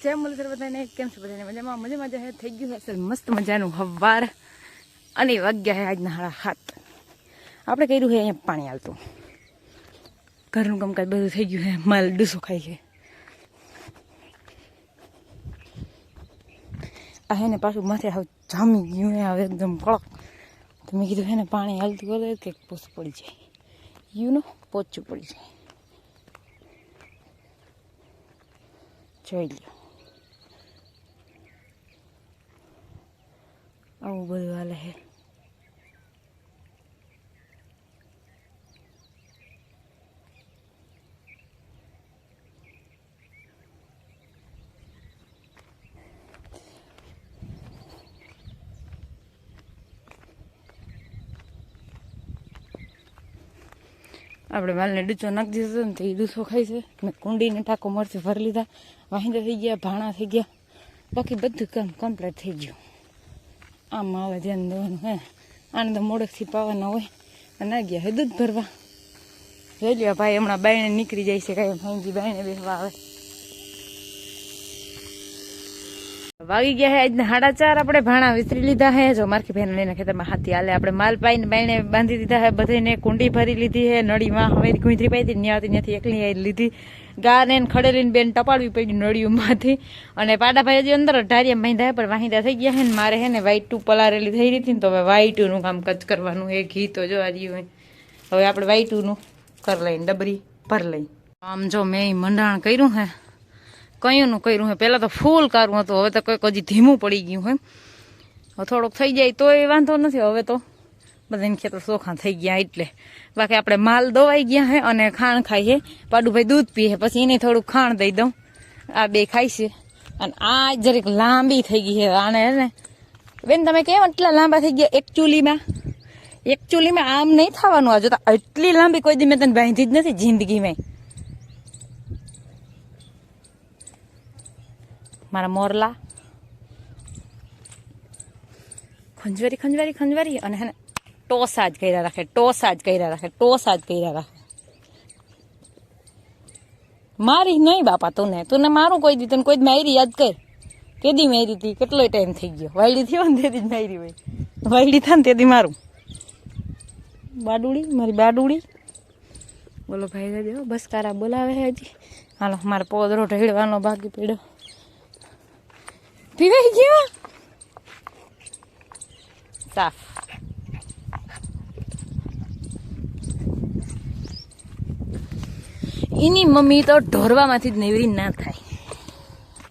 જય મુરલીધર બધાને કેમ છે બધાને? મજામાં? મજા હે? થઈ ગયું હશે મસ્ત મજાનું હવાર. અને વાગ્યા હે આજના હાડા હાથ આપણે કર્યું છે અહીંયા પાણી હાલતું ઘરનું કામકાજ બધું થઈ ગયું છે માલ ડૂસો ખાય છે. આ હે ને પાછું માથે હાવ જામી ગયું હે. હવે એકદમ કડક. તો મેં કીધું હે ને પાણી હાલતું હોય કે પોસ પડી જાય. યુ નો પોચું પડી જાય. જોઈ લ્યો. આવું બધું હાલે છે આપણે માલને ડૂચો નાખી દીધો ને તો એ ડૂસો ખાય છે મેં કુંડીને ટાંકો મરથી ભરી લીધા વાહિંદા થઈ ગયા ભાણા થઈ ગયા બાકી બધું કામ કમ્પ્લીટ થઈ ગયું આમ આવે ધ્યાન દેવાનું, હે. આને તો મોડેકથી પાવાના હોય. અને ના ગયા હે દૂધ ભરવા. જોઈ લ્યો ભાઈ, હમણાં બાયણે નીકળી જાય છે કાંઈ. ભાઈજી બાયણે બેસવા આવે. વાગી ગયા હે આજના સાડા ચાર, આપણે ભાણા વિસરી લીધા હે. જો મારખી ભેન લઈને ખેતરમાં હાથી હાલે, આપણે માલ પાઈને બાઈને બાંધી દીધા હે, બધીને કુંડી ભરી લીધી હે, નળીમાં હવે ગુંદરી પાઈ ન્યાથી ત્યાંથી એકલી આવી લીધી. ગાને ખડેલીને બેન ટપાડવી પડી નળીઓમાંથી. અને પાડાભાઈ હજી અંદર બાંધ્યા હે, પણ વાહિંદા થઈ ગયા હે ને મારે હે ને વાઈટ ટુ પલારેલી થઈ રહી હતી ને તો હવે વ્હાઈટનું કામ કચ કરવાનું એ ઘી તો જો હજી હોય. હવે આપણે વાઈટુનું કર લઈને, ડબરી ભર લઈ. આમ જો મેં મંડાણ કર્યું હે કયુંનું કર્યું હે? પહેલાં તો ફૂલ કારું હતું. હવે તો કંઈક હજી ધીમું પડી ગયું હે. થોડોક થઈ જાય તોય વાંધો નથી. હવે તો બધાને ખેતર ચોખા થઈ ગયા એટલે. બાકી આપણે માલ દવાઈ ગયા હે અને ખાણ ખાઈએ પાડુભાઈ દૂધ પીએ પછી એને થોડુંક ખાણ દઈ દઉં. આ બે ખાય અને આ જરીક લાંબી થઈ ગઈ છે આને ને. બેન, તમે કેમ એટલા લાંબા થઈ ગયા એક ચૂલીમાં? એક ચૂલીમાં આમ નહીં થવાનું. આ જોતા એટલી લાંબી કોઈ દી મેં તને બાંધી જ નથી જિંદગીમાં. મારા મોરલા ખંજવારી ખંજવારી ખંજવારી અને હે ને ટોસા જ કર્યા રાખે ટોસા જ કર્યા રાખે ટોસા જ કર્યા રાખે મારી નહીં બાપા તું તું મારું કોઈ દી તને કોઈ મારી યાદ કર કેદી મારી હતી કેટલો ટાઈમ થઈ ગયો વાયડી થયો ને તેથી જ મારી હોય વાયડી થાય ને તેથી મારું બાડુડી મારી બાડુડી બોલો ભાઈ દેવો બસ કારા બોલાવે હજી હાલો મારે પોદરો ઢેડવાનો બાકી પડ્યો પીવાઈ ગયો સાફ એની મમ્મી તો ઢોરવામાંથી જ નેવરી ના થાય.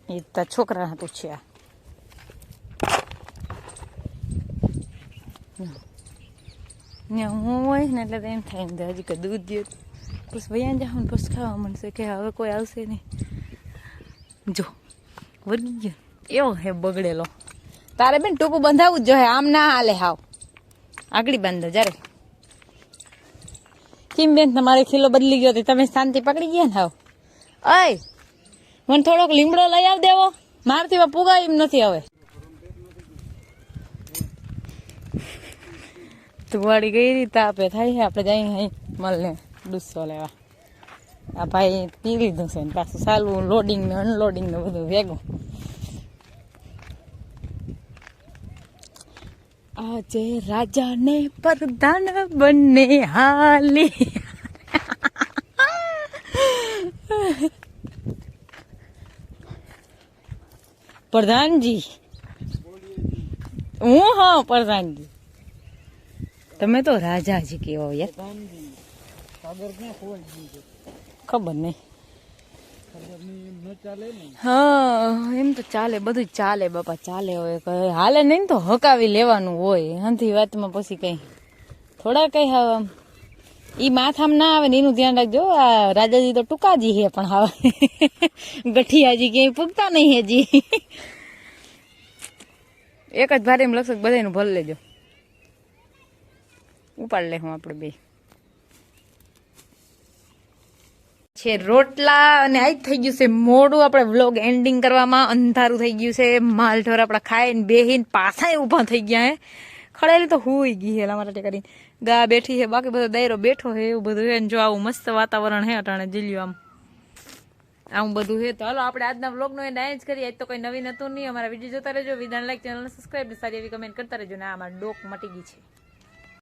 એ તો છોકરા પૂછ્યા ને હું હોય ને એટલે એમ થાય ને હજી કે દૂધ દે. પછી વૈયા જાઉં પછી ખાવા મળશે કે હવે કોઈ આવશે નહીં. જો વળી ગયો. એવો હે બગડેલો. તારે બેન ટૂંકું બંધાવવું જ જોઈએ આમ ના હાલે હાવ. આગળી બાંધો જ્યારે કેમ બેન તમારે ખીલો બદલી ગયો તો તમે શાંતિ પકડી ગયા ને હાવ? અય! મને થોડોક લીમડો લઈ આવ દેવો. મારથી પુગાય એમ નથી હવે. તુવાડી ગઈ રીતે તાપે થાય છે આપણે જઈ અહીં મળને ડુસ્સો લેવા. આ ભાઈ પી લીધું છે ને પાછું સાલું લોડિંગ ને અનલોડિંગ ને બધું ભેગું. આજે રાજા ને પ્રધાન બંને હાલી પ્રધાનજી હું હા પ્રધાનજી તમે તો રાજાજી કેવો યાર ખબર નહીં હા, એમ તો ચાલે બધું ચાલે બાપા, ચાલે હવે હાલે નહીં તો હકાવી લેવાનું હોય. હંથી વાતમાં પછી કઈ થોડા કઈ હવે ઈ માથામાં ના આવે ને એનું ધ્યાન રાખજો, આ રાજાજી તો ટૂંકાજી હે પણ હવે. ગઠિયાજી ક્યાંય પૂગતા નહીં હજી એક જ ભારે એમ લક્ષક બધાનું ભલ લેજો. ઉપાડ લે હું આપણે બે. છે રોટલા અને આજ થઈ ગયું છે મોડું. આપણે વ્લોગ એન્ડિંગ કરવામાં અંધારું થઈ ગયું છે. માલ ઢોર આપણા ખાઈને બેહીને પાછા ઊભા થઈ ગયા હે. ખડેલી તો હુઈ ગઈ હે અમારા માટે કરીને ગા બેઠી છે બાકી બધો દાયરો બેઠો છે એવું બધું છે જો આવું મસ્ત વાતાવરણ હે અટાણે જીલ્યું આમ. આવું બધું છે તો હાલો, આપણે આજના વ્લોગનો એન્ડ ડાયન્સ કરીએ. આજ તો કોઈ નવીન હતું નહીં. અમારા વીડિયો જોતા રહેજો. વિધાન લાઈક ચેનલને સબસ્ક્રાઈબ સારી એવી કમેન્ટ કરતા રહેજો. ને આ અમારા ડોક મટી ગઈ છે.